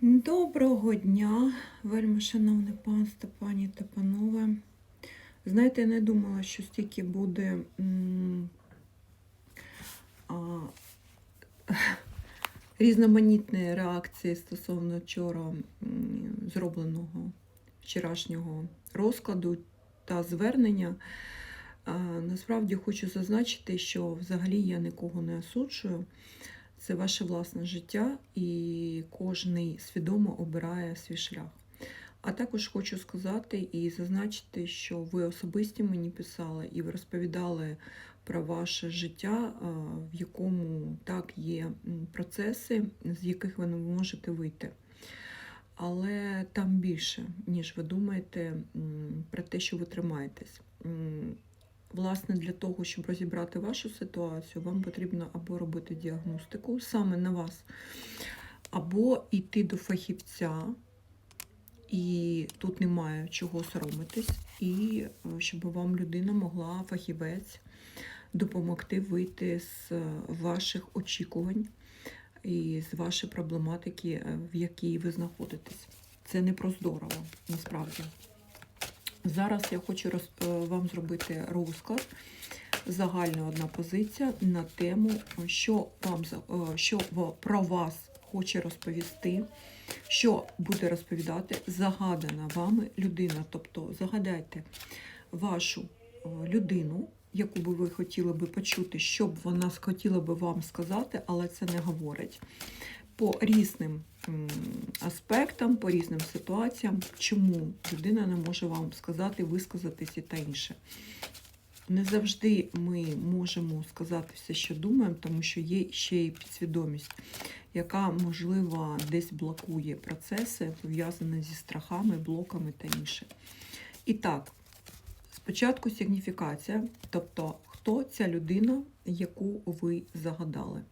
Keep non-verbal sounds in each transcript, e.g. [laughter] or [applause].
Доброго дня, вельми шановне панство, пані та панове. Знаєте, я не думала, що стільки буде а, [laughs] різноманітної реакції стосовно вчора зробленого вчорашнього розкладу та звернення. А, Насправді хочу зазначити, що взагалі я нікого не осуджую. Це ваше власне життя, і кожний свідомо обирає свій шлях. А також хочу сказати і зазначити, що ви особисті мені писали, і ви розповідали про ваше життя, в якому так є процеси, з яких ви не можете вийти. Але там більше, ніж ви думаєте про те, що ви тримаєтесь. Власне, для того, щоб розібрати вашу ситуацію, вам потрібно або робити діагностику саме на вас, або йти до фахівця, і тут немає чого соромитись, і е, щоб вам людина могла, фахівець, допомогти вийти з е, ваших очікувань і з вашої проблематики, е, в якій ви знаходитесь. Це не про здорово, насправді. Зараз я хочу роз, е, вам зробити розклад. Загальна одна позиція на тему, що вам е, що про вас хоче розповісти, що буде розповідати загадана вами людина. Тобто загадайте вашу е, людину, яку би ви хотіли би почути, що б вона хотіла би вам сказати, але це не говорить. По різним аспектам, по різним ситуаціям, чому людина не може вам сказати, висказатися та інше. Не завжди ми можемо сказати все, що думаємо, тому що є ще й підсвідомість, яка, можливо, десь блокує процеси, пов'язані зі страхами, блоками та інше. І так, спочатку сигніфікація, тобто хто ця людина, яку ви загадали.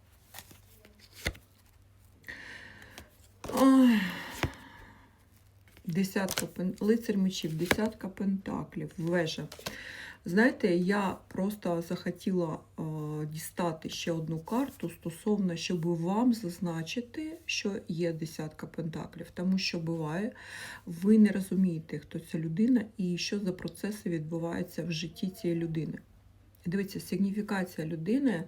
Десятка пен... лицар мечів, десятка пентаклів, вежа. Знаєте, я просто захотіла е, дістати ще одну карту стосовно, щоб вам зазначити, що є десятка пентаклів. Тому що буває, ви не розумієте, хто ця людина і що за процеси відбуваються в житті цієї людини. Дивіться, сигніфікація людини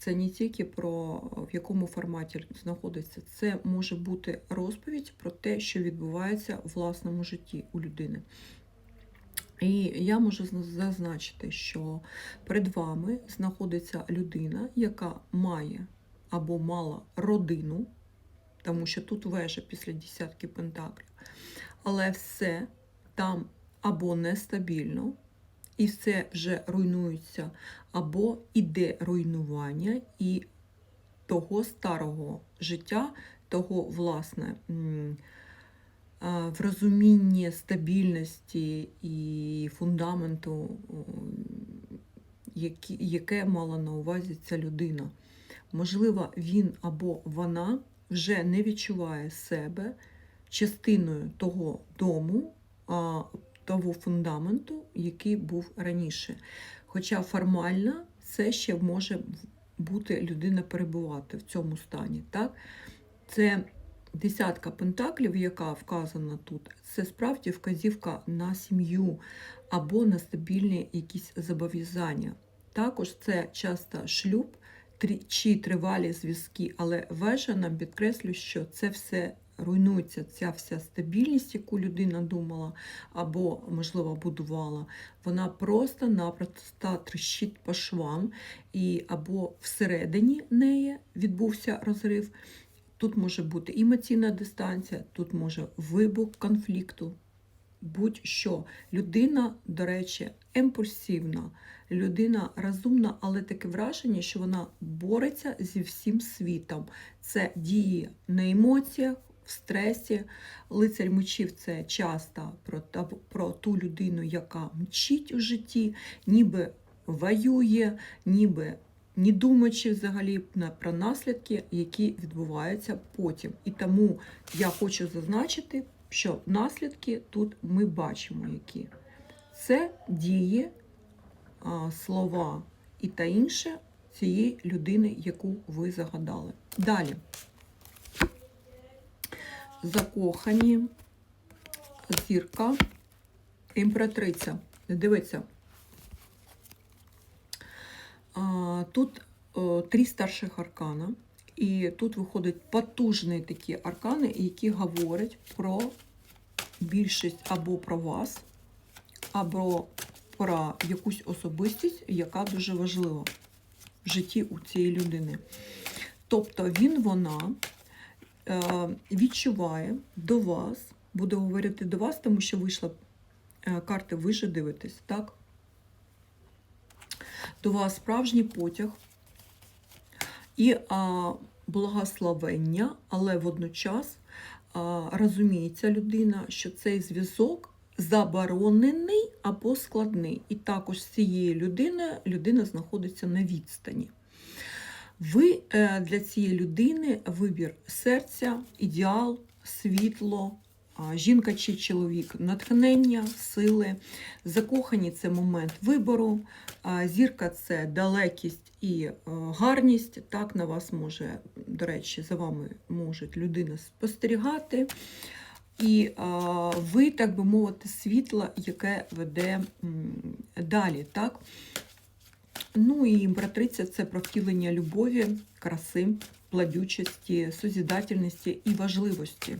це не тільки про в якому форматі знаходиться, це може бути розповідь про те, що відбувається в власному житті у людини. І я можу зазначити, що перед вами знаходиться людина, яка має або мала родину, тому що тут вежа після десятки пентаклів, але все там або нестабільно, і все вже руйнується, або іде руйнування і того старого життя, того, власне, в розумінні стабільності і фундаменту, яке мала на увазі ця людина. Можливо, він або вона вже не відчуває себе частиною того дому, того фундаменту, який був раніше. Хоча формально це ще може бути людина перебувати в цьому стані. Так? Це десятка пентаклів, яка вказана тут, це справді вказівка на сім'ю або на стабільні якісь зобов'язання. Також це часто шлюб чи тривалі зв'язки, але вежа нам підкреслює, що це все руйнується, ця вся стабільність, яку людина думала або, можливо, будувала, вона просто-напросто тріщить по швам, і або всередині неї відбувся розрив. Тут може бути емоційна дистанція, тут може вибух конфлікту. Будь-що. Людина, до речі, імпульсивна, людина розумна, але таке враження, що вона бореться зі всім світом. Це діє на емоціях, в стресі. Лицар мечів це часто про, про ту людину, яка мчить у житті, ніби воює, ніби не думаючи взагалі про наслідки, які відбуваються потім. І тому я хочу зазначити, що наслідки тут ми бачимо, які це дії, слова і та інше цієї людини, яку ви загадали. Далі. Закохані, зірка, імператриця. Дивіться. Тут три старших аркана, і тут виходять потужні такі аркани, які говорять про більшість або про вас, або про якусь особистість, яка дуже важлива в житті у цієї людини. Тобто він, вона відчуває до вас, буде говорити до вас, тому що вийшла е, карта, ви же дивитесь, так? До вас справжній потяг і а, благословення, але водночас а, розуміється людина, що цей зв'язок заборонений або складний. І також з цією людиною людина знаходиться на відстані. Ви е, для цієї людини вибір серця, ідеал, світло, жінка чи чоловік, натхнення, сили. Закохані це момент вибору, зірка це далекість і е, гарність. Так на вас може, до речі, за вами може людина спостерігати. І а, ви, так би мовити, світло, яке веде далі. так? Ну і імператриця це про втілення любові, краси, пладючості, созідательності і важливості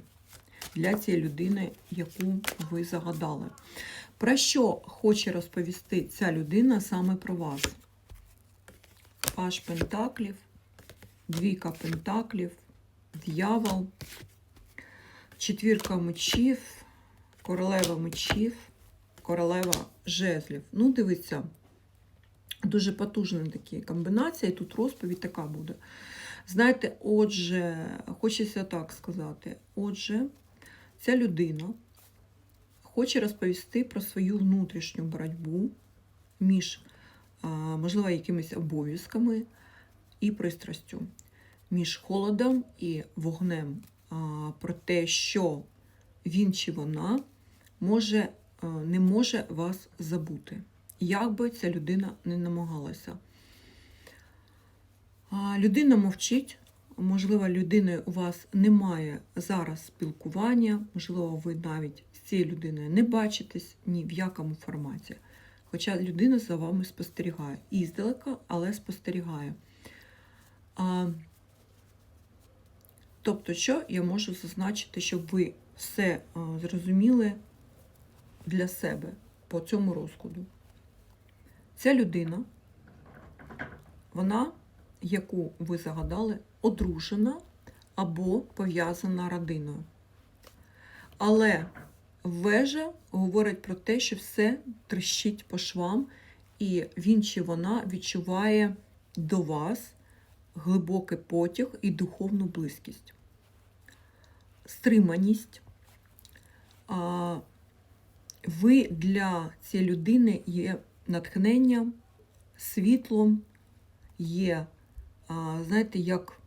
для цієї людини, яку ви загадали. Про що хоче розповісти ця людина саме про вас? Паш Пентаклів, двійка Пентаклів, дьявол, четвірка мечів, королева мечів, королева жезлів. Ну, дивіться, дуже потужна такі комбінація, і тут розповідь така буде. Знаєте, отже, хочеться так сказати, отже, ця людина хоче розповісти про свою внутрішню боротьбу між, можливо, якимись обов'язками і пристрастю, між холодом і вогнем, про те, що він чи вона може, не може вас забути, як би ця людина не намагалася. Людина мовчить, можливо, людиною у вас немає зараз спілкування, можливо, ви навіть з цією людиною не бачитесь ні в якому форматі. Хоча людина за вами спостерігає. І здалека, але спостерігає. А, тобто, що я можу зазначити, щоб ви все зрозуміли для себе по цьому розкладу. Ця людина, вона яку ви загадали, одружена або пов'язана родиною. Але вежа говорить про те, що все тріщить по швам, і він чи вона відчуває до вас глибокий потяг і духовну близькість, стриманість. Ви для цієї людини є натхненням, світлом, є знаєте, як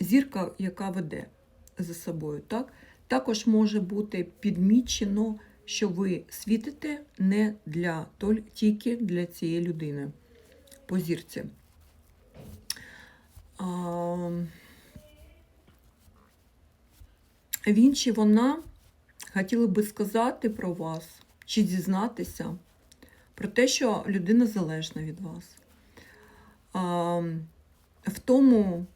зірка, яка веде за собою. Так? Також може бути підмічено, що ви світите не для тільки для цієї людини по зірці. А, він чи вона хотіли би сказати про вас, чи дізнатися про те, що людина залежна від вас в тому,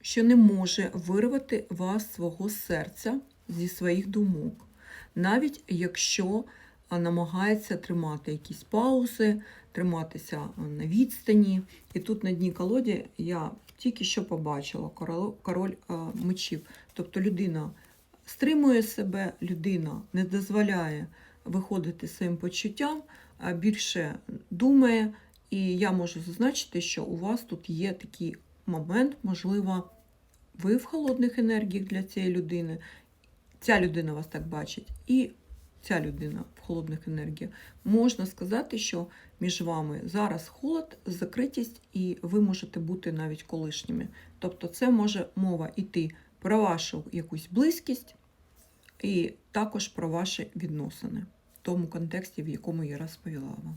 що не може вирвати вас свого серця зі своїх думок, навіть якщо намагається тримати якісь паузи, триматися на відстані. І тут на дні колоді я тільки що побачила король, король мечів. Тобто людина стримує себе, людина не дозволяє виходити своїм почуттям, більше думає і я можу зазначити, що у вас тут є такий момент, можливо, ви в холодних енергіях для цієї людини, ця людина вас так бачить, і ця людина в холодних енергіях. Можна сказати, що між вами зараз холод, закритість, і ви можете бути навіть колишніми. Тобто, це може мова йти про вашу якусь близькість, і також про ваші відносини в тому контексті, в якому я розповіла вам.